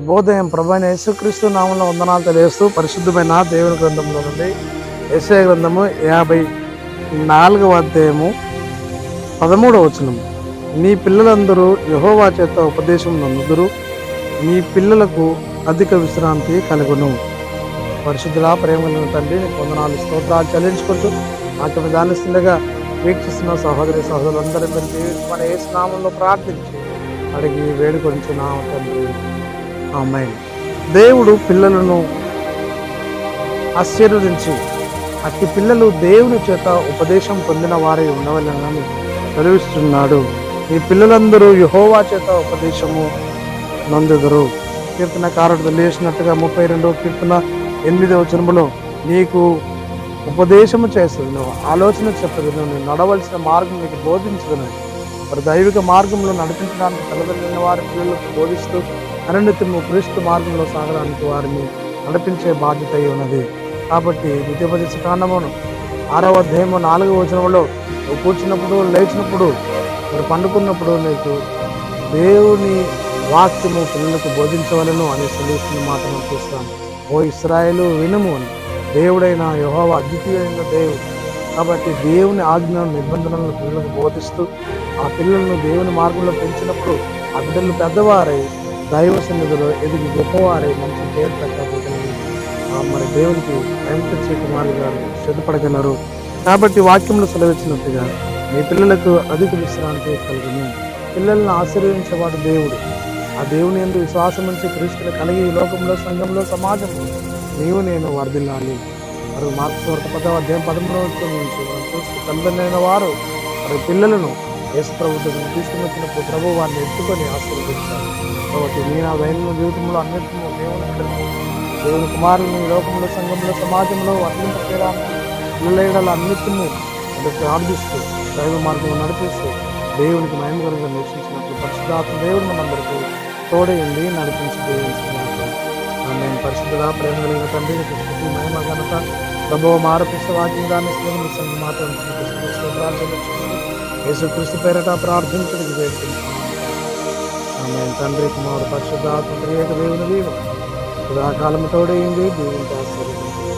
బోధయం ప్రభైన యేసుక్రీస్తు నామంలో వందనాలు తెలియస్తూ పరిశుద్ధమైన దేవుని గ్రంథంలో నుండి యెషయా గ్రంథము యాభై నాలుగవ అధ్యాయము పదమూడవ వచనం. నీ పిల్లలందరూ యహోవా చేత ఉపదేశం నందుదురు. నీ పిల్లలకు అధిక విశ్రాంతి కలుగును. పరిశుద్ధుల ప్రేమ కలిగిన తండ్రి నీకు వందనాలు స్తోత్రాలు చెల్లించుకుంటూ నాకు విధానిస్తుండగా వీక్షిస్తున్న సహోదరి సహోదరులందరూ మన ఏ స్నామంలో ప్రార్థించి అడిగి వేడుకొంచు నా తండ్రి. అమ్మాయి దేవుడు పిల్లలను ఆశీర్వదించి అట్టి పిల్లలు దేవుని చేత ఉపదేశం పొందిన వారై ఉండవలనని చదివిస్తున్నాడు ఈ పిల్లలందరూ యహోవా చేత ఉపదేశము నందుదురు. కీర్తనకారుడు తెలియసినట్టుగా ముప్పై రెండవ కీర్తన ఎనిమిదవ వచనములో నీకు ఉపదేశము చేస్తుంది నువ్వు ఆలోచన చెప్పదు నువ్వు నడవలసిన మార్గం నీకు బోధించదు మరి దైవిక మార్గంలో నడిపించడానికి తల్లిదండ్రులైన వారి పిల్లలకు బోధిస్తూ అనునిత్యము క్రీస్తు మార్గంలో సాగడానికి వారిని నడిపించే బాధ్యత అయి ఉన్నది. కాబట్టి ద్వితీయోపదేశ కాండమును ఆరవ అధ్యాయము నాలుగవ వచనంలో నువ్వు కూర్చున్నప్పుడు లేచినప్పుడు మీరు పండుకున్నప్పుడు నీకు దేవుని వాక్యము పిల్లలకు బోధించవలను అనే సందేశం మాట మనం చూస్తాం ఓ ఇస్రాయేలు వినుము అని. దేవుడైన యహోవ అద్వితీయమైన దేవుడు. కాబట్టి దేవుని ఆజ్ఞ నిబంధనలను పిల్లలకు బోధిస్తూ ఆ పిల్లలను దేవుని మార్గంలో పెంచినప్పుడు ఆ బిడ్డలు పెద్దవారై దైవ సన్నిధిలో ఎదిగి గొప్పవారే మంచి పేరు పెట్టకపోతున్నారు మరి దేవునికి వెంకటేశ్వర కుమారులు గారు సిద్ధపడగలరు. కాబట్టి వాక్యంలో సెలవిచ్చినట్టుగా మీ పిల్లలకు అధిక విశ్రాంతి కలుగును. పిల్లలను ఆశీర్వించేవాడు దేవుడు. ఆ దేవుని ఎందు విశ్వాసం నుంచి క్రీస్తులు కలిగి ఈ లోకంలో సంఘంలో సమాజంలో నీవు నేను వర్ధిల్లాలి. మరి మార్క్స్ వరకు పదవ అధ్యాయం పదమూడవ నుంచి మనం చూస్తూ తల్లిదండ్రులైన వారు మరి పిల్లలను యేసు ప్రభుత్వం తీసుకుని వచ్చినప్పుడు ప్రభు వారిని ఎత్తుకొని ఆశీర్వదించారు కాబట్టి నేను ఆ దైన జీవితంలో అన్నింటిలో దేవుని దేవుని కుమారుని లోకంలో సంఘంలో సమాజంలో వర్ణింప చేయడానికి పిల్లల అన్నిటిని ప్రార్థిస్తూ దైవ మార్గంలో నడిపిస్తూ దేవునికి మహిమకరంగా నివసించినట్లు పరిశుద్ధాత్మ దేవుడు మనందరికీ తోడయండి నడిపించి దేవునిస్తున్నారు ఆమె పరిశుద్ధుగా ప్రేమ కలిగిన తండ్రి నీకు మహిమ ఘనత ప్రభావ ఆరోపిస్తే వాక్యం దాన్ని సంఘ మాత్రం యేసుక్రీస్తు పేరట ప్రార్థించడానికి వేడుకుంటున్నాను ఆమె తండ్రి కుమారుడు పరిశుద్ధాత్మ ప్రియక దేవుని దీవెన సదాకాలం తోడైంది దీవించి ఆశీర్వదించారు